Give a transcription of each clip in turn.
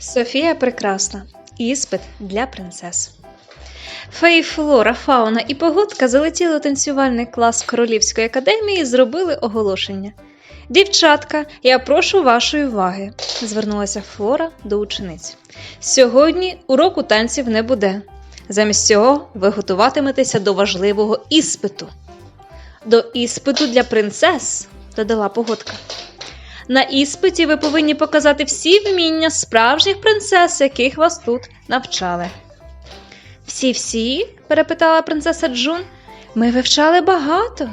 Софія прекрасна. Іспит для принцес. Фей, Флора, Фауна і Погодка залетіли у танцювальний клас Королівської академії і зробили оголошення. Дівчатка, я прошу вашої уваги, звернулася Флора до учениць. Сьогодні уроку танців не буде. Замість цього ви готуватиметеся до важливого іспиту. До іспиту для принцес, додала погодка. На іспиті ви повинні показати всі вміння справжніх принцес, яких вас тут навчали. Всі всі? перепитала принцеса Джун. Ми вивчали багато.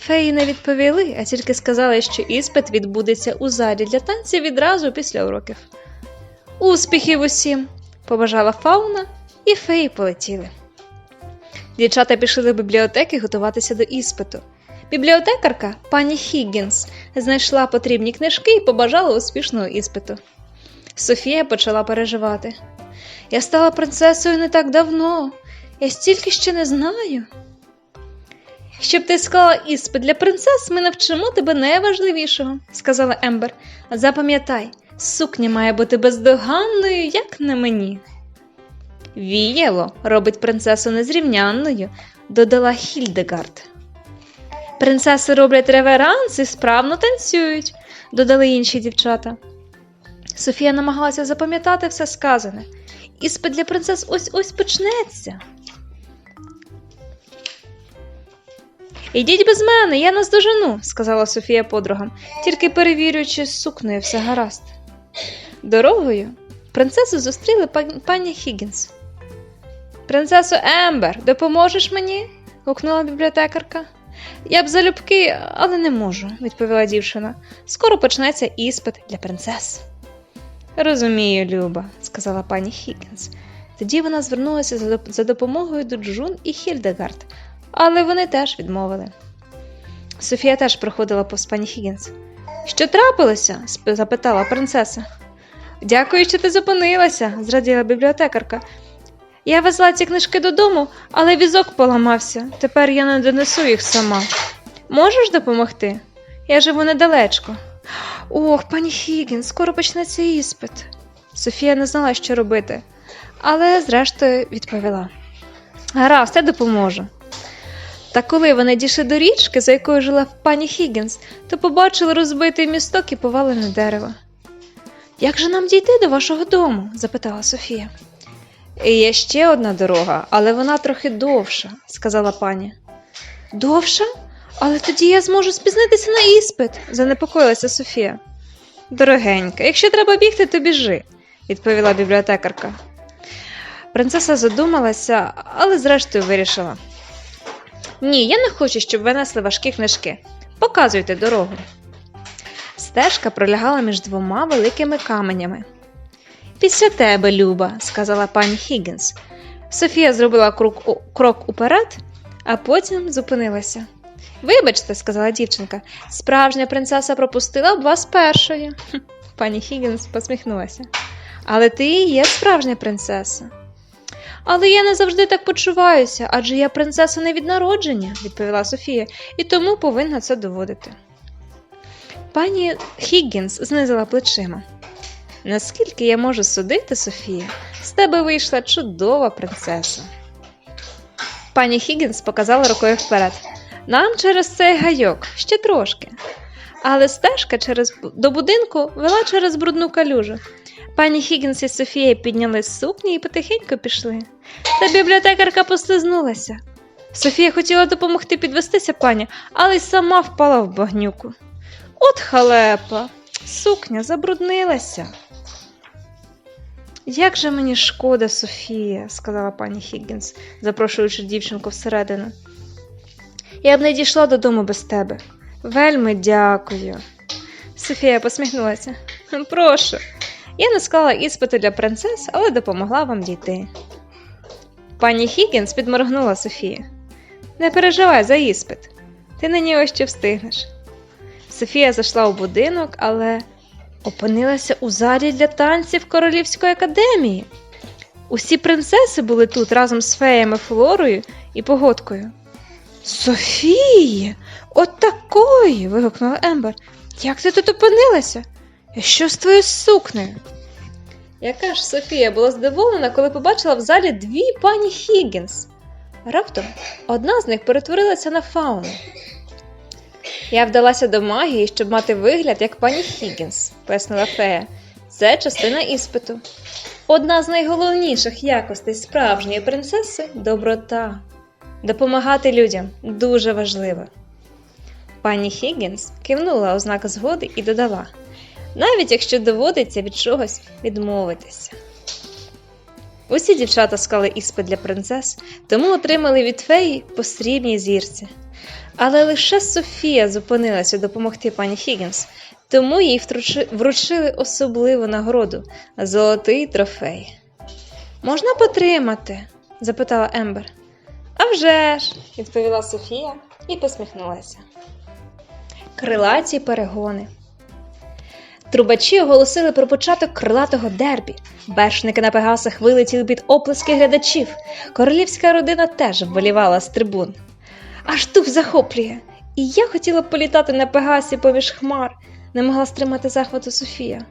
Феї не відповіли, а тільки сказали, що іспит відбудеться у залі для танців відразу після уроків. Успіхів усім! побажала фауна, і феї полетіли. Дівчата пішли до бібліотеки готуватися до іспиту. Бібліотекарка, пані Хіггінс, знайшла потрібні книжки і побажала успішного іспиту. Софія почала переживати. Я стала принцесою не так давно, я стільки ще не знаю. Щоб ти склала іспит для принцес, ми навчимо тебе найважливішого, сказала Ембер. Запам'ятай, сукня має бути бездоганною, як на мені. Віяло робить принцесу незрівнянною, додала Хільдегард. Принцеси роблять реверанс і справно танцюють, додали інші дівчата. Софія намагалася запам'ятати все сказане. Іспит для принцес ось ось почнеться. Ідіть без мене, я наздожену, сказала Софія подругам, тільки перевірю, чи з сукнею все гаразд. Дорогою принцесу зустріли пані Хіггінс. Принцесо Ембер, допоможеш мені? гукнула бібліотекарка. Я б залюбки, але не можу, відповіла дівчина. Скоро почнеться іспит для принцес. Розумію, Люба, сказала пані Хікінс. Тоді вона звернулася за допомогою до Джун і Хільдегард, але вони теж відмовили. Софія теж проходила повз пані Хіггінс. Що трапилося? запитала принцеса. Дякую, що ти зупинилася, зраділа бібліотекарка. Я везла ці книжки додому, але візок поламався. Тепер я не донесу їх сама. Можеш допомогти? Я живу недалечко. Ох, пані Хігін, скоро почнеться іспит. Софія не знала, що робити, але зрештою відповіла: Гаразд, я допоможу. Та коли вони дійшли до річки, за якою жила пані Хіггінс, то побачили розбитий місток і повалене дерево. Як же нам дійти до вашого дому? запитала Софія. Є ще одна дорога, але вона трохи довша, сказала пані. Довша? Але тоді я зможу спізнитися на іспит, занепокоїлася Софія. Дорогенька, якщо треба бігти, то біжи, відповіла бібліотекарка. Принцеса задумалася, але зрештою вирішила. Ні, я не хочу, щоб ви несли важкі книжки. Показуйте дорогу. Стежка пролягала між двома великими каменями. Після тебе, Люба, сказала пані Хіггінс. Софія зробила крок, крок уперед, а потім зупинилася. Вибачте, сказала дівчинка, справжня принцеса пропустила б вас першою. Пані Хіггінс посміхнулася. Але ти і є справжня принцеса. Але я не завжди так почуваюся, адже я принцеса не від народження, відповіла Софія, і тому повинна це доводити. Пані Хіггінс знизила плечима. Наскільки я можу судити, Софія, з тебе вийшла чудова принцеса. Пані Хіггінс показала рукою вперед. Нам через цей гайок ще трошки. Але стежка через, до будинку вела через брудну калюжу. Пані Хіггінс і Софія підняли сукні і потихеньку пішли. Та бібліотекарка послизнулася. Софія хотіла допомогти підвестися пані, але й сама впала в багнюку. От халепа, сукня забруднилася. Як же мені шкода, Софія, сказала пані Хіггінс, запрошуючи дівчинку всередину. Я б не дійшла додому без тебе. Вельми дякую. Софія посміхнулася. Прошу. Я не склала іспиту для принцес, але допомогла вам дійти. Пані Хіггінс підморгнула Софії. Не переживай за іспит. Ти на нього ще встигнеш. Софія зайшла у будинок, але опинилася у залі для танців Королівської академії. Усі принцеси були тут разом з феями Флорою і погодкою. Софія, от такої. вигукнула Ембер. Як ти тут опинилася? Що з твоєю сукнею? Яка ж Софія була здивована, коли побачила в залі дві пані Хіггінс. Раптом одна з них перетворилася на фауну. Я вдалася до магії, щоб мати вигляд як пані Хіггінс, пояснила фея. Це частина іспиту. Одна з найголовніших якостей справжньої принцеси доброта. Допомагати людям дуже важливо. Пані Хіггінс кивнула ознак згоди і додала: навіть якщо доводиться від чогось відмовитися. Усі дівчата склали іспит для принцес, тому отримали від феї по срібній зірці. Але лише Софія зупинилася допомогти пані Хіггінс, тому їй вручили особливу нагороду золотий трофей. Можна потримати? запитала Ембер. «А вже ж!» – відповіла Софія і посміхнулася. Крилаті перегони. Трубачі оголосили про початок крилатого дербі. Вершники на пегасах вилетіли під оплески глядачів. Королівська родина теж вболівала з трибун. Аж туп захоплює. І я хотіла політати на пегасі поміж хмар, не могла стримати захвату Софія.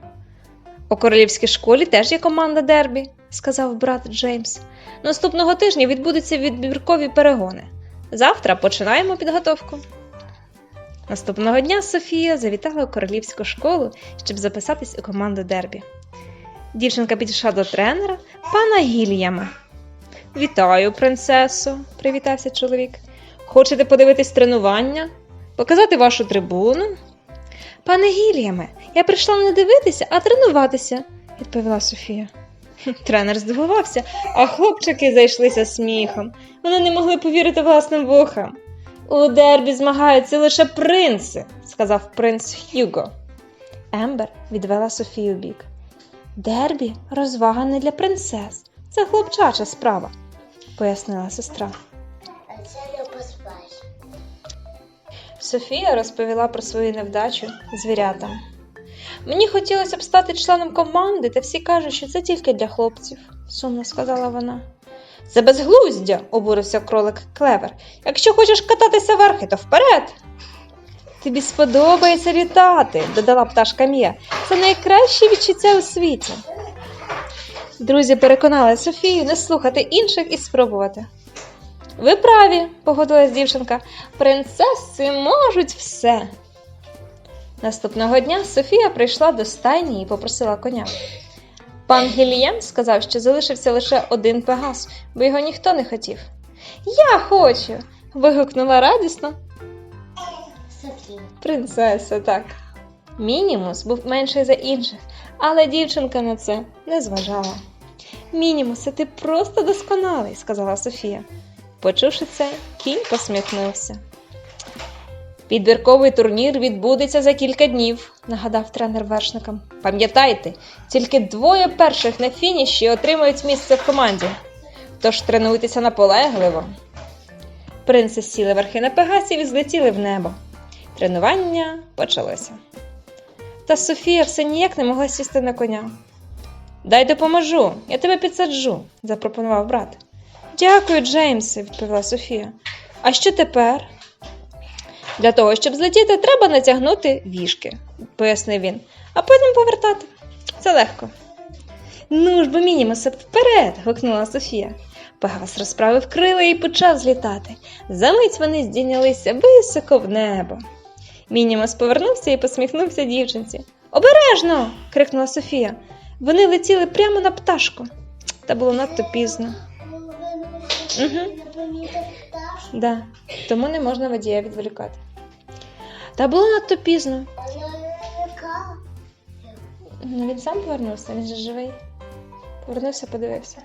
У королівській школі теж є команда дербі, сказав брат Джеймс. Наступного тижня відбудуться відбіркові перегони. Завтра починаємо підготовку. Наступного дня Софія завітала у королівську школу, щоб записатись у команду дербі. Дівчинка підійшла до тренера, пана Гільяма. Вітаю, принцесо, привітався чоловік. Хочете подивитись тренування? Показати вашу трибуну? Пане Гільяме, я прийшла не дивитися, а тренуватися, відповіла Софія. Тренер здивувався, а хлопчики зайшлися сміхом. Вони не могли повірити власним вухам. У дербі змагаються лише принци, сказав принц Х'юго. Ембер відвела Софію бік. Дербі розвага не для принцес. Це хлопчача справа, пояснила сестра. Софія розповіла про свою невдачу звірятам. Мені хотілося б стати членом команди, та всі кажуть, що це тільки для хлопців, сумно сказала вона. Це безглуздя, обурився кролик Клевер. Якщо хочеш кататися верхи, то вперед. Тобі сподобається літати, додала пташка Мія. Це найкраще відчуття у світі. Друзі переконали Софію не слухати інших і спробувати. Ви праві, погодилась дівчинка. Принцеси можуть все. Наступного дня Софія прийшла до стайні і попросила коня. Пан Гілієм сказав, що залишився лише один пегас, бо його ніхто не хотів. Я хочу. вигукнула радісно Софія. принцеса, так. Мінімус був менший за інших, але дівчинка на це не зважала. Мінімусе, ти просто досконалий, сказала Софія. Почувши це, кінь посміхнувся. Підбірковий турнір відбудеться за кілька днів, нагадав тренер вершникам. Пам'ятайте, тільки двоє перших на фініші отримають місце в команді. Тож тренуйтеся наполегливо. Принци сіли верхи на пегасів і злетіли в небо. Тренування почалося. Та Софія все ніяк не могла сісти на коня. Дай допоможу, я тебе підсаджу, запропонував брат. Дякую, Джеймсе, відповіла Софія. А що тепер? Для того, щоб злетіти, треба натягнути віжки, пояснив він, а потім повертати. Це легко. Ну ж бо мінімусе, вперед. гукнула Софія. Пегас розправив крила і почав злітати. Замить вони здійнялися високо в небо. Мінімус повернувся і посміхнувся дівчинці. Обережно. крикнула Софія. Вони летіли прямо на пташку. Та було надто пізно. Мгм. Да, тому не можна водія відволікати. Та було надто пізно. Ну він сам повернувся, він же живий. Повернувся, подивився.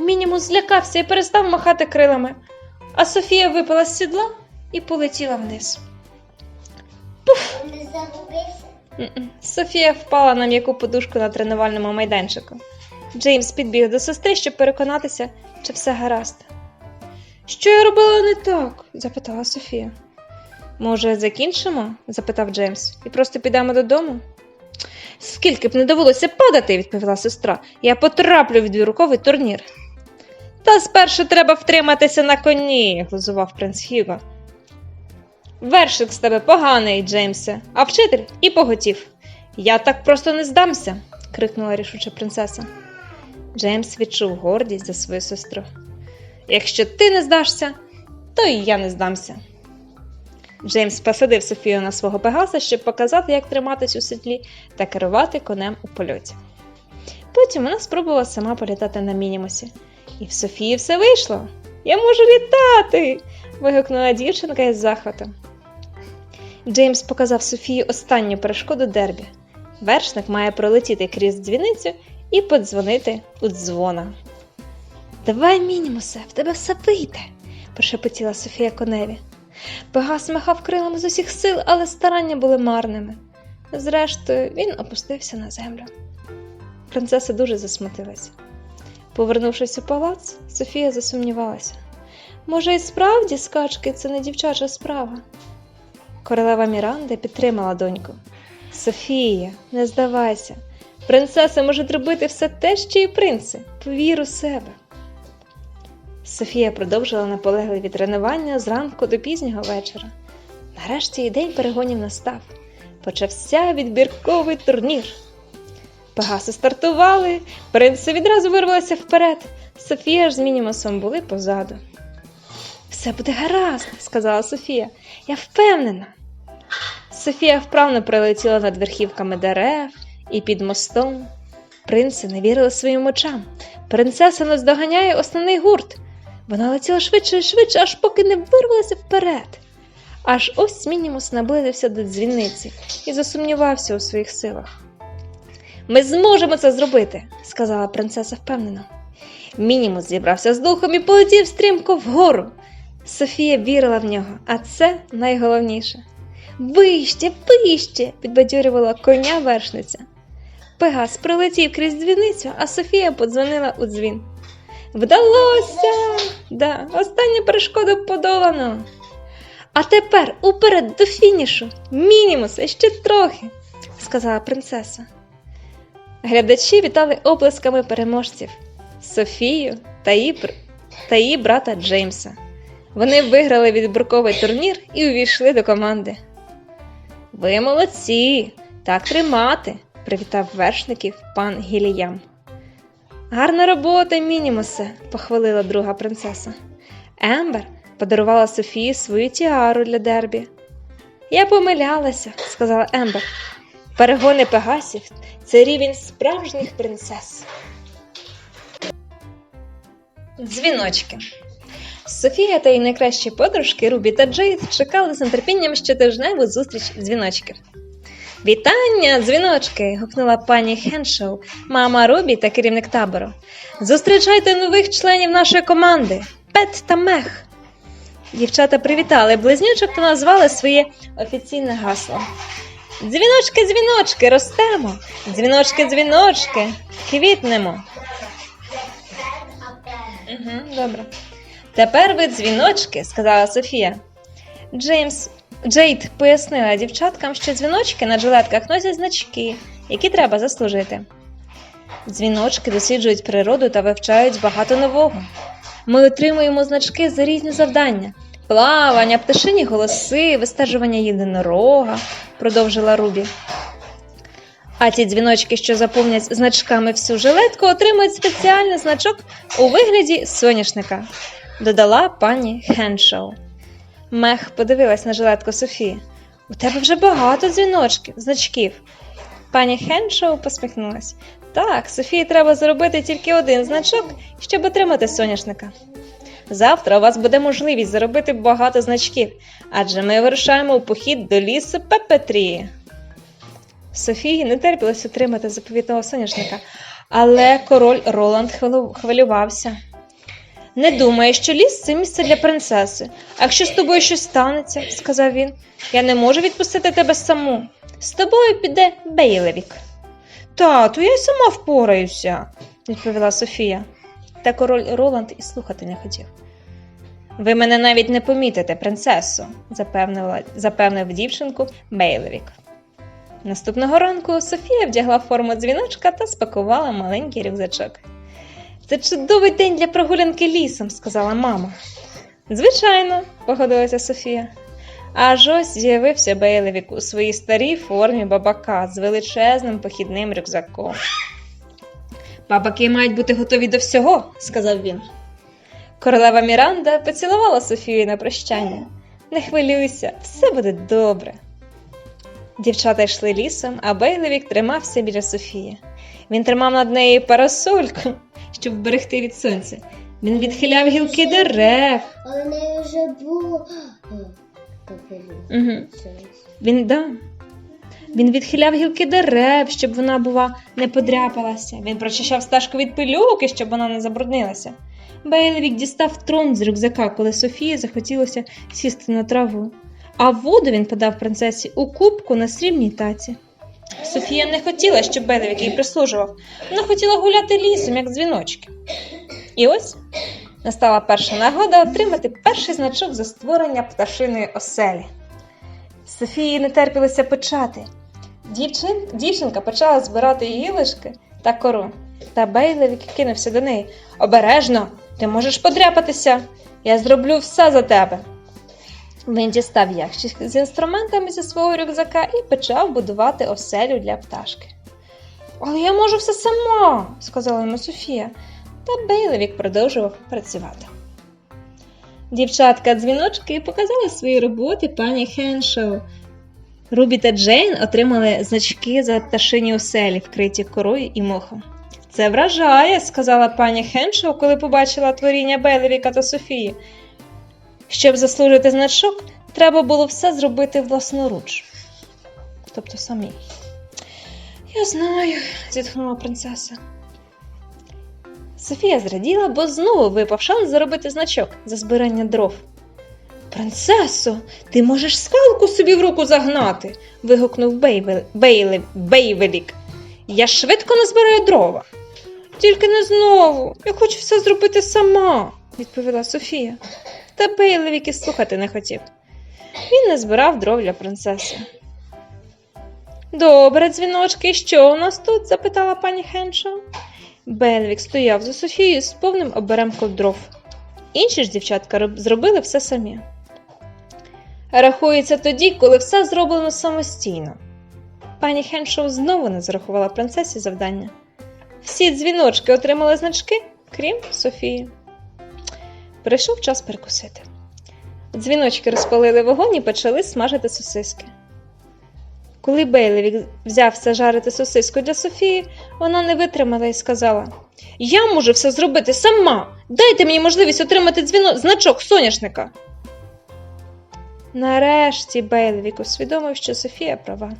Мінімус злякався і перестав махати крилами, а Софія випала з сідла і полетіла вниз. Не Софія впала на м'яку подушку на тренувальному майданчику. Джеймс підбіг до сестри, щоб переконатися, чи все гаразд. Що я робила не так? запитала Софія. Може, закінчимо? запитав Джеймс, і просто підемо додому. Скільки б не довелося падати, відповіла сестра. Я потраплю в відбірковий турнір. Та спершу треба втриматися на коні, глузував принц Хіго. Вершик з тебе поганий, Джеймсе, а вчитель і поготів. Я так просто не здамся. крикнула рішуча принцеса. Джеймс відчув гордість за свою сестру. Якщо ти не здашся, то і я не здамся. Джеймс посадив Софію на свого пегаса, щоб показати, як триматись у седлі та керувати конем у польоті. Потім вона спробувала сама політати на мінімусі. І в Софії все вийшло. Я можу літати. вигукнула дівчинка із захватом. Джеймс показав Софії останню перешкоду дербі. Вершник має пролетіти крізь дзвіницю і подзвонити у дзвона. Давай, мінімусе, в тебе все вийде, прошепотіла Софія коневі. Пегас махав крилами з усіх сил, але старання були марними. Зрештою, він опустився на землю. Принцеса дуже засмутилася. Повернувшись у палац, Софія засумнівалася. Може, і справді скачки це не дівчача справа. Королева Міранда підтримала доньку. Софія, не здавайся. Принцеса може робити все те, що і принци. Повір у себе. Софія продовжила наполегливі тренування зранку до пізнього вечора. Нарешті і день перегонів настав. Почався відбірковий турнір. Пегаси стартували, принци відразу вирвалися вперед. Софія ж з мінімусом були позаду. Все буде гаразд, сказала Софія. Я впевнена. Софія вправно прилетіла над верхівками дерев і під мостом. Принци не вірили своїм очам. Принцеса наздоганяє основний гурт. Вона летіла швидше і швидше, аж поки не вирвалася вперед. Аж ось Мінімус наблизився до дзвіниці і засумнівався у своїх силах. Ми зможемо це зробити, сказала принцеса впевнено. Мінімус зібрався з духом і полетів стрімко вгору. Софія вірила в нього, а це найголовніше. Вище, вище, підбадьорювала коня вершниця. Пегас пролетів крізь дзвіницю, а Софія подзвонила у дзвін. Вдалося! Да, остання перешкода подолано. А тепер уперед до фінішу. Мінімусе, ще трохи, сказала принцеса. Глядачі вітали оплесками переможців Софію та її, та її брата Джеймса. Вони виграли відбірковий турнір і увійшли до команди. Ви молодці! Так тримати! Привітав вершників пан Гіліям. Гарна робота, Мінімусе, похвалила друга принцеса. Ембер подарувала Софії свою тіару для дербі. Я помилялася, сказала Ембер. Перегони пегасів це рівень справжніх принцес. Дзвіночки. Софія та її найкращі подружки Рубі та Джейд чекали з нетерпінням щотижневу зустріч дзвіночків. Вітання, дзвіночки! гукнула пані Хеншоу, мама Рубі та керівник табору. Зустрічайте нових членів нашої команди Пет та Мех. Дівчата привітали близнючок та назвали своє офіційне гасло. Дзвіночки, дзвіночки, ростемо. Дзвіночки, дзвіночки, квітнемо. Угу, добре. Тепер ви дзвіночки, сказала Софія. Джеймс Джейд пояснила дівчаткам, що дзвіночки на жилетках носять значки, які треба заслужити. Дзвіночки досліджують природу та вивчають багато нового. Ми отримуємо значки за різні завдання: плавання, пташині голоси, вистежування єдинорога, продовжила Рубі. А ті дзвіночки, що заповнять значками всю жилетку, отримують спеціальний значок у вигляді соняшника, додала пані Хеншоу. Мех подивилась на жилетку Софії. У тебе вже багато дзвіночків, значків. Пані Хеншоу посміхнулась. Так, Софії треба зробити тільки один значок, щоб отримати соняшника. Завтра у вас буде можливість заробити багато значків, адже ми вирушаємо у похід до лісу Пепетрії. Софії не терпілось отримати заповітного соняшника, але король Роланд хвилювався. Не думаю, що ліс це місце для принцеси. А якщо з тобою щось станеться, сказав він, я не можу відпустити тебе саму. З тобою піде Бейлевік. Тату, я й сама впораюся, відповіла Софія. Та король Роланд і слухати не хотів. Ви мене навіть не помітите, принцесо, запевнила, запевнив дівчинку Бейлевік. Наступного ранку Софія вдягла форму дзвіночка та спакувала маленький рюкзачок. Це чудовий день для прогулянки лісом, сказала мама. Звичайно, погодилася Софія. Аж ось з'явився Бейлевік у своїй старій формі бабака з величезним похідним рюкзаком. Бабаки мають бути готові до всього, сказав він. Королева Міранда поцілувала Софію на прощання. Не хвилюйся, все буде добре. Дівчата йшли лісом, а Бейлевік тримався біля Софії. Він тримав над нею парасольку, щоб вберегти від сонця. Він відхиляв гілки дерев. А в неї вже було. Угу. Він, да. Він відхиляв гілки дерев, щоб вона, бува, не подряпалася. Він прочищав стежку від пилюки, щоб вона не забруднилася. Бейлевік дістав трон з рюкзака, коли Софії захотілося сісти на траву. А воду він подав принцесі у кубку на срібній таці. Софія не хотіла, щоб Бейлевік їй прислужував. Вона хотіла гуляти лісом, як дзвіночки. І ось настала перша нагода отримати перший значок за створення пташиної оселі. Софії не терпілося почати. Дівчин, дівчинка почала збирати гілочки та кору. Та Бейлевік кинувся до неї. Обережно, ти можеш подряпатися. Я зроблю все за тебе. Він дістав ящик з інструментами зі свого рюкзака і почав будувати оселю для пташки. Але я можу все сама, сказала йому Софія, та Бейлевік продовжував працювати. Дівчатка дзвіночки показали свої роботи пані Хеншоу. Рубі та Джейн отримали значки за пташині оселі, вкриті корою і мохом. Це вражає, сказала пані Хеншоу, коли побачила творіння Бейлевіка та Софії. Щоб заслужити значок, треба було все зробити власноруч. Тобто самі. Я знаю, зітхнула принцеса. Софія зраділа, бо знову випав шанс заробити значок за збирання дров. Принцесо, ти можеш скалку собі в руку загнати. вигукнув Бейвел... Бейвелік. Я швидко назбираю дрова. Тільки не знову. Я хочу все зробити сама, відповіла Софія. Та Бейлевік і слухати не хотів. Він не збирав дров для принцеси. Добре, дзвіночки, що у нас тут? запитала пані Хеншоу. Бельвік стояв за Софією з повним оберемком дров. Інші ж дівчатка зробили все самі. Рахується тоді, коли все зроблено самостійно. Пані Хеншоу знову не зарахувала принцесі завдання. Всі дзвіночки отримали значки, крім Софії. Прийшов час перекусити. Дзвіночки розпалили вогонь і почали смажити сосиски. Коли Бейлевік взявся жарити сосиску для Софії, вона не витримала і сказала: Я можу все зробити сама. Дайте мені можливість отримати дзвіно... значок соняшника. Нарешті Бейлевік усвідомив, що Софія права.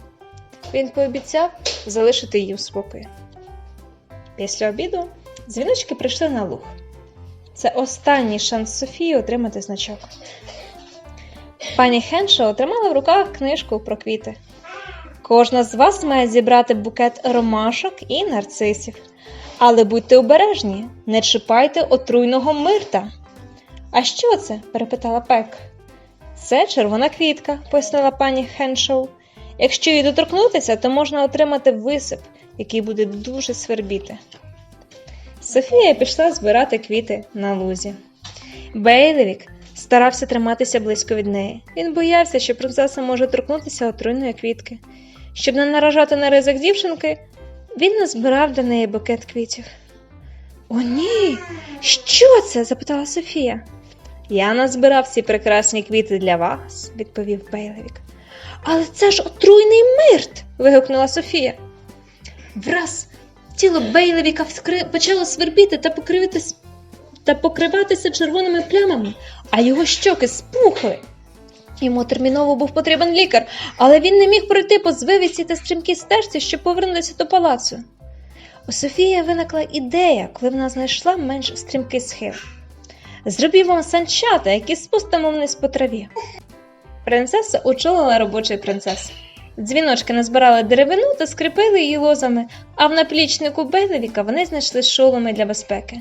Він пообіцяв залишити її у спокої. Після обіду дзвіночки прийшли на луг. Це останній шанс Софії отримати значок. Пані Хенша отримала в руках книжку про квіти. Кожна з вас має зібрати букет ромашок і нарцисів. Але будьте обережні, не чіпайте отруйного мирта. А що це? перепитала Пек. Це червона квітка, пояснила пані Хеншоу. Якщо її доторкнутися, то можна отримати висип, який буде дуже свербіти. Софія пішла збирати квіти на лузі. Бейлевік старався триматися близько від неї. Він боявся, що принцеса може торкнутися отруйної квітки. Щоб не наражати на ризик дівчинки, він назбирав для неї букет квітів. О, ні! Що це? запитала Софія. Я назбирав ці прекрасні квіти для вас, відповів Бейлевік. Але це ж отруйний мирт. вигукнула Софія. Враз тіло Бейлевіка вскри... почало свербіти та покривитись... та покриватися червоними плямами, а його щоки спухли. Йому терміново був потрібен лікар, але він не міг пройти по звивісті та стрімкій стежці, щоб повернутися до палацу. У Софії виникла ідея, коли вона знайшла менш стрімкий схил. Зробімо санчата, які спустимо вниз по траві. Принцеса очолила робочий принцес. Дзвіночки назбирали деревину та скріпили її лозами, а в наплічнику Бейлевіка вони знайшли шоломи для безпеки.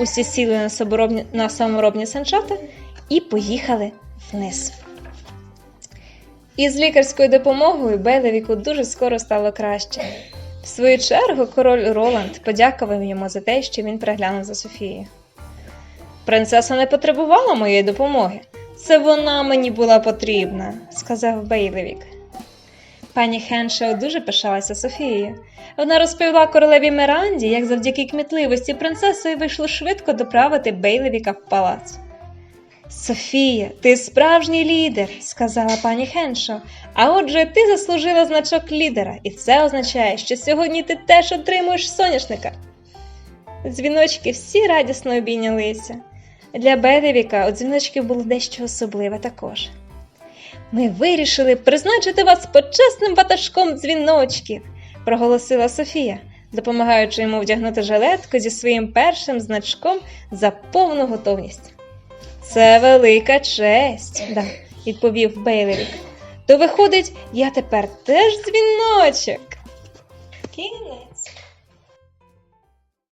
Усі сіли на, соборобні... на саморобні санчата і поїхали вниз. Із лікарською допомогою Бейлевіку дуже скоро стало краще. В свою чергу король Роланд подякував йому за те, що він приглянув за Софією. Принцеса не потребувала моєї допомоги. Це вона мені була потрібна, сказав Бейлевік. Пані Хеншел дуже пишалася Софією. Вона розповіла королеві Миранді, як завдяки кмітливості принцеси вийшло швидко доправити Бейлевіка в палац. Софія, ти справжній лідер, сказала пані Хеншел. А отже, ти заслужила значок лідера, і це означає, що сьогодні ти теж отримуєш соняшника. Дзвіночки всі радісно обійнялися. Для Бейлевіка у дзвіночків було дещо особливе також. Ми вирішили призначити вас почесним ватажком дзвіночків, проголосила Софія, допомагаючи йому вдягнути жилетку зі своїм першим значком за повну готовність. Це велика честь, да, відповів Бейлевік. То виходить, я тепер теж дзвіночок.